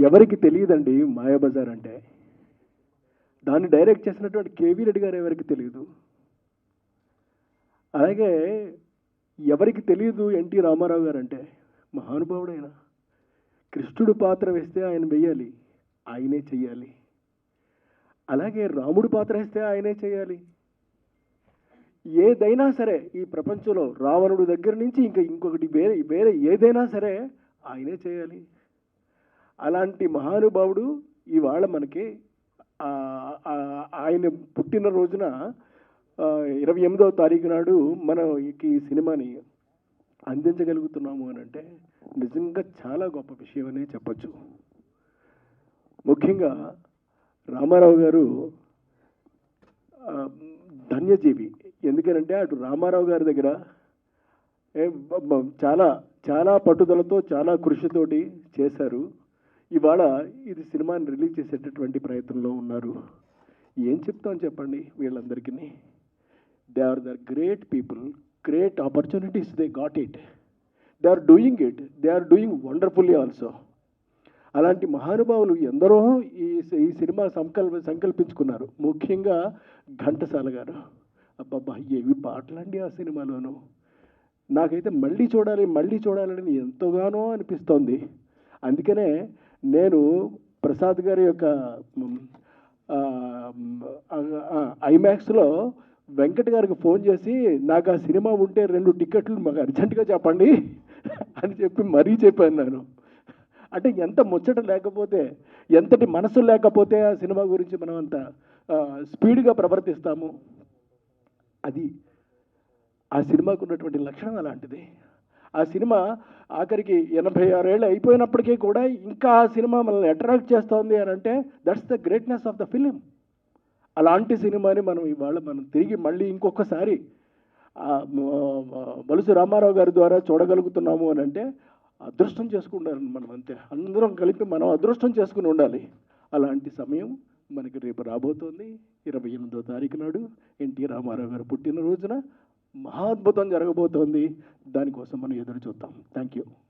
ఎవరికి తెలియదండి మాయాబజార్ అంటే. దాన్ని డైరెక్ట్ చేసినటువంటి కేవీ రెడ్డి గారు ఎవరికి తెలియదు? అలాగే ఎవరికి తెలియదు ఎన్టీ రామారావు గారు అంటే? మహానుభావుడైన. కృష్ణుడు పాత్ర వేస్తే ఆయన వేయాలి ఆయనే చెయ్యాలి. అలాగే రాముడు పాత్ర వేస్తే ఆయనే చేయాలి ఏదైనా సరే ఈ ప్రపంచంలో రావణుడు దగ్గర నుంచి ఇంకా ఇంకొకటి వేరే వేరే ఏదైనా సరే ఆయనే చేయాలి అలాంటి మహానుభావుడు ఇవాళ మనకి ఆయన పుట్టిన రోజున ఇరవై ఎనిమిదవ తారీఖు నాడు మనం ఈ సినిమాని అందించగలుగుతున్నాము అని అంటే నిజంగా చాలా గొప్ప విషయం అనే చెప్పచ్చు. ముఖ్యంగా రామారావు గారు ధన్యజీవి. ఎందుకనంటే అటు రామారావు గారి దగ్గర ఏ, చాలా చాలా పట్టుదలతో చాలా కృషితోటి చేశారు. ఇవాళ ఇది సినిమాని రిలీజ్ చేసేటటువంటి ప్రయత్నంలో ఉన్నారు. ఏం చెప్తాం చెప్పండి వీళ్ళందరికీ? They are the great people great opportunities they got it they are doing it they are doing wonderfully also అలాంటి మహానుభావులు ఎందరో ఈ ఈ సినిమా సంకల్ప సంకల్పించుకున్నారు. ముఖ్యంగా ఘంటసాల గారు. అబ్బబ్బా ఏవి పాటలండి ఆ సినిమాలోనూ? నాకైతే మళ్ళీ చూడాలి మళ్ళీ చూడాలని ఎంతగానో అనిపిస్తోంది. అందుకనే నేను ప్రసాద్ గారి యొక్క ఐమాక్స్లో వెంకట్ గారికి ఫోన్ చేసి నాకు ఆ సినిమా ఉంటే రెండు టికెట్లు మాకు అర్జెంటుగా చెప్పండి అని చెప్పి మరీ చెప్పాను నేను. అంటే ఎంత ముచ్చట లేకపోతే ఎంతటి మనసు లేకపోతే ఆ సినిమా గురించి మనం అంత స్పీడ్గా ప్రవర్తిస్తాము. అది ఆ సినిమాకు ఉన్నటువంటి లక్షణం అలాంటిది. ఆ సినిమా ఆఖరికి ఎనభై ఆరేళ్ళు అయిపోయినప్పటికీ కూడా ఇంకా ఆ సినిమా మనల్ని అట్రాక్ట్ చేస్తోంది అని అంటే that's the greatness of the film అలాంటి సినిమాని మనం ఇవాళ మనం తిరిగి మళ్ళీ ఇంకొకసారి బలుసు రామారావు గారి ద్వారా చూడగలుగుతున్నాము అని అంటే అదృష్టం చేసుకుంటారు మనం అంతే. అందరం కలిపి మనం అదృష్టం చేసుకుని ఉండాలి. అలాంటి సమయం మనకి రేపు రాబోతోంది. ఇరవై ఎనిమిదో తారీఖు నాడు ఎన్టీ రామారావు గారు పుట్టినరోజున మహాద్భుతం జరగబోతోంది. దానికోసం మనం ఎదురు చూద్దాం థ్యాంక్ యూ